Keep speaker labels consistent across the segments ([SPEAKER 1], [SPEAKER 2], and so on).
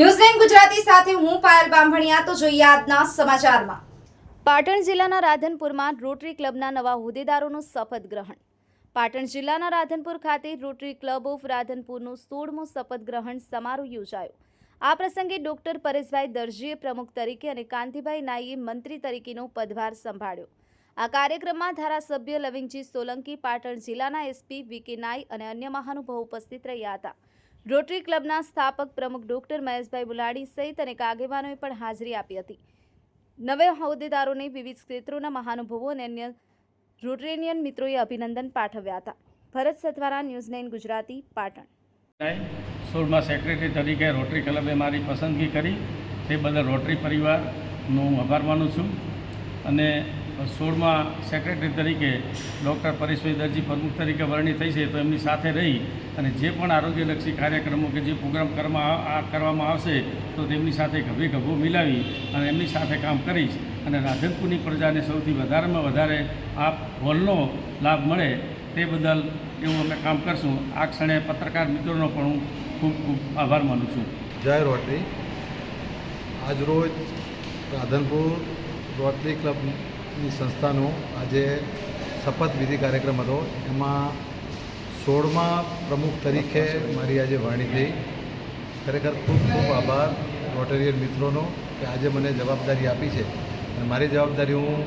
[SPEAKER 1] ન્યૂઝલેન્ડ ગુજરાતી સાથે હું પાયલ બામણિયા તો જોઈએ આજના સમાચારમાં.
[SPEAKER 2] પાટણ જિલ્લાના રાધનપુરમાં રોટરી ક્લબના નવા હોદ્દેદારોનું શપથ ગ્રહણ. પાટણ જિલ્લાના રાધનપુર ખાતે રોટરી ક્લબ ઓફ રાધનપુરનું સોળમું શપથ ગ્રહણ સમારોહ યોજાયો. આ પ્રસંગે ડોક્ટર પરેશભાઈ દરજીએ પ્રમુખ તરીકે અને કાંતિભાઈ નાઈએ મંત્રી તરીકેનો પદભાર સંભાળ્યો. આ કાર્યક્રમમાં ધારાસભ્ય લવિંગજી સોલંકી, પાટણ જિલ્લાના એસપી વીકે નાઈ અને અન્ય મહાનુભાવો ઉપસ્થિત રહ્યા હતા. રોટરી ક્લબના સ્થાપક પ્રમુખ ડોક્ટર મહેશભાઈ બુલાડી સહિત અનેક આગેવાનોએ પણ હાજરી આપી હતી. નવે હોદ્દેદારોને વિવિધ ક્ષેત્રોના મહાનુભવો અને અન્ય રોટરેનિયન મિત્રોએ અભિનંદન પાઠવ્યા હતા. Bharat Sathwara, News Nine Gujarati, Patan.
[SPEAKER 3] સોળમાં સેક્રેટરી તરીકે રોટરી ક્લબે મારી પસંદગી કરી. તે બદલ રોટરી પરિવારનો હું આભાર માનું છું અને સોળમાં સેક્રેટરી તરીકે ડૉક્ટર પરેશભાઈ દરજી પ્રમુખ તરીકે વરણી થઈ છે, તો એમની સાથે રહી અને જે પણ આરોગ્યલક્ષી કાર્યક્રમો કે જે પ્રોગ્રામ કરવામાં આવશે, તો તેમની સાથે ગભે ગભો મિલાવી અને એમની સાથે કામ કરીશ. અને રાધનપુરની પ્રજાને સૌથી વધારેમાં વધારે આ હોલનો લાભ મળે તે બદલ એવું અમે કામ કરશું. આ ક્ષણે પત્રકાર મિત્રોનો પણ હું ખૂબ ખૂબ આભાર માનું છું.
[SPEAKER 4] જય રોટરી. આજરોજ રાધનપુર રોટરી ક્લબની સંસ્થાનો આજે શપથવિધિ કાર્યક્રમ હતો. એમાં સોળમાં પ્રમુખ તરીકે મારી આજે વાણી થઈ. ખરેખર ખૂબ ખૂબ આભાર રોટેરિયન મિત્રોનો કે આજે મને જવાબદારી આપી છે. અને મારી જવાબદારી હું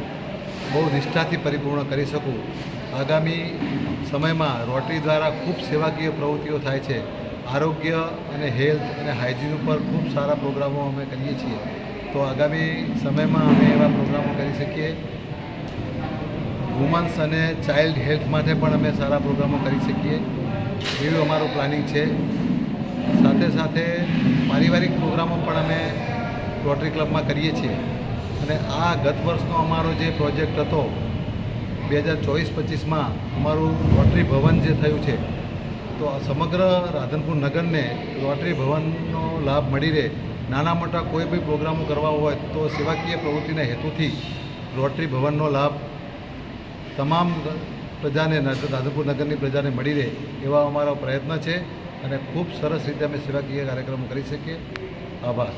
[SPEAKER 4] બહુ નિષ્ઠાથી પરિપૂર્ણ કરી શકું. આગામી સમયમાં રોટરી દ્વારા ખૂબ સેવાકીય પ્રવૃત્તિઓ થાય છે. આરોગ્ય અને હેલ્થ અને હાઇજીન ઉપર ખૂબ સારા પ્રોગ્રામો અમે કરીએ છીએ. તો આગામી સમયમાં અમે એવા પ્રોગ્રામો કરી શકીએ વુમન્સ અને ચાઇલ્ડ હેલ્થ માટે પણ અમે સારા પ્રોગ્રામો કરી શકીએ. એવું અમારું પ્લાનિંગ છે. સાથે સાથે પારિવારિક પ્રોગ્રામો પણ અમે રોટરી ક્લબમાં કરીએ છીએ. અને આ ગત વર્ષનો અમારો જે પ્રોજેક્ટ હતો, બે હજાર ચોવીસ પચીસમાં અમારું રોટરી ભવન જે થયું છે, તો સમગ્ર રાધનપુર નગરને રોટરી ભવનનો લાભ મળી રહે. નાના મોટા કોઈ બી પ્રોગ્રામો કરવા હોય તો સેવાકીય પ્રવૃત્તિના હેતુથી રોટરી ભવનનો લાભ તમામ પ્રજાને રાધનપુર નગરની પ્રજાને મળી રહે એવા અમારો પ્રયત્ન છે અને ખૂબ સરસ રીતે અમે સેવાકીય કાર્યક્રમો કરી શકીએ. આભાર.